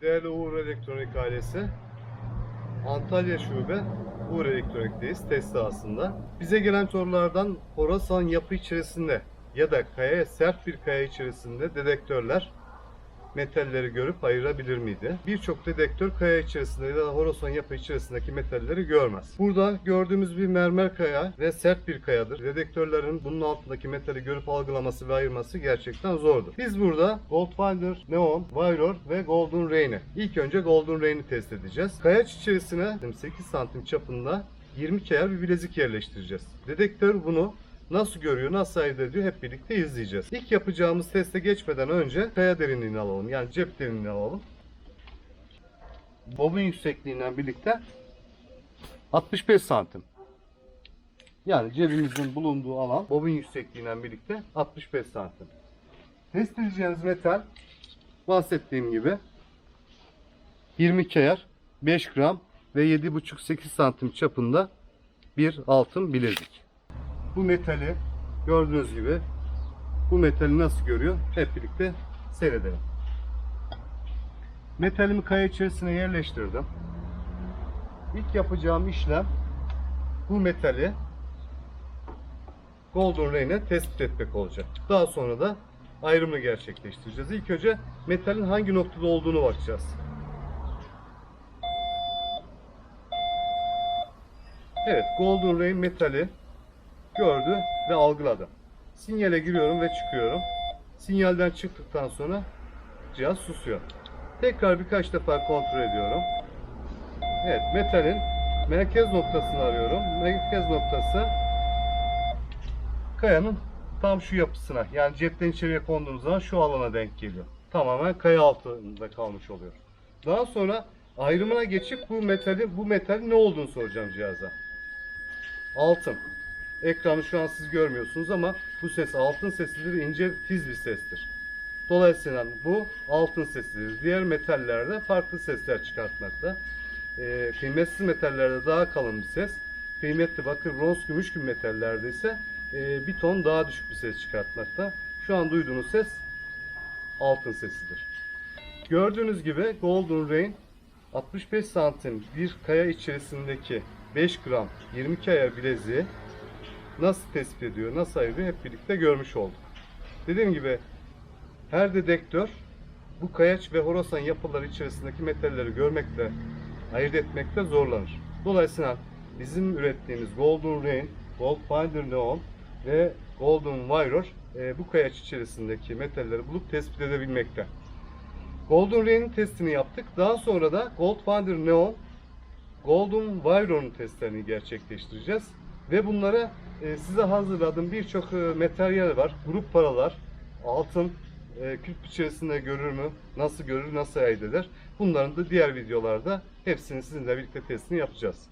Değerli Uğur Elektronik ailesi, Antalya Şube Uğur Elektronik'teyiz test sahasında. Bize gelen sorulardan Horasan yapı içerisinde ya da kaya sert bir kaya içerisinde dedektörler metalleri görüp ayırabilir miydi? Birçok dedektör kaya içerisinde ya da Horasan yapı içerisindeki metalleri görmez. Burada gördüğümüz bir mermer kaya ve sert bir kayadır. Dedektörlerin bunun altındaki metali görüp algılaması ve ayırması gerçekten zordur. Biz burada Goldfinder, Neon, Vyror ve Golden Rain'i. İlk önce Golden Rain'i test edeceğiz. Kayaç içerisine 8 santim çapında 20 kere bir bilezik yerleştireceğiz. Dedektör bunu Nasıl görüyor, nasıl ayırt ediyor hep birlikte izleyeceğiz. İlk yapacağımız teste geçmeden önce kaya derinliğini alalım. Yani cep derinliğini alalım. Bobin yüksekliğinden birlikte 65 santim. Yani cebimizin bulunduğu alan bobin yüksekliğinden birlikte 65 santim. Test edeceğiniz metal bahsettiğim gibi 20 kayar, 5 gram ve 7,5-8 santim çapında bir altın bilezik bu metali gördüğünüz gibi bu metali nasıl görüyor hep birlikte seyredelim. Metalimi kaya içerisine yerleştirdim. İlk yapacağım işlem bu metali Golden Rain'e tespit etmek olacak. Daha sonra da ayrımını gerçekleştireceğiz. İlk önce metalin hangi noktada olduğunu bakacağız. Evet, Golden Rain metali gördü ve algıladı. Sinyale giriyorum ve çıkıyorum. Sinyalden çıktıktan sonra cihaz susuyor. Tekrar birkaç defa kontrol ediyorum. Evet, metalin merkez noktasını arıyorum. Merkez noktası kayanın tam şu yapısına yani cepten içeriye konduğumuz zaman şu alana denk geliyor. Tamamen kaya altında kalmış oluyor. Daha sonra ayrımına geçip bu metali bu metalin ne olduğunu soracağım cihaza. Altın. Ekranı şu an siz görmüyorsunuz ama bu ses altın sesidir, ince tiz bir sestir. Dolayısıyla bu altın sesidir. Diğer metallerde farklı sesler çıkartmakta. Ee, kıymetsiz metallerde daha kalın bir ses. Kıymetli bakır, bronz, gümüş gibi metallerde ise e, bir ton daha düşük bir ses çıkartmakta. Şu an duyduğunuz ses altın sesidir. Gördüğünüz gibi Golden Rain 65 santim bir kaya içerisindeki 5 gram 22 ayar bileziği nasıl tespit ediyor, nasıl ayırıyor hep birlikte görmüş olduk. Dediğim gibi her dedektör bu kayaç ve horasan yapıları içerisindeki metalleri görmekte, ayırt etmekte zorlanır. Dolayısıyla bizim ürettiğimiz Golden Rain, Gold Finder Neon ve Golden Wire e, bu kayaç içerisindeki metalleri bulup tespit edebilmekte. Golden Rain'in testini yaptık. Daha sonra da Gold Finder Neon, Golden Wire'un testlerini gerçekleştireceğiz. Ve bunlara e, size hazırladığım birçok e, materyal var. Grup paralar, altın, e, küp içerisinde görür mü, nasıl görür, nasıl ayırt eder. Bunların da diğer videolarda hepsini sizinle birlikte testini yapacağız.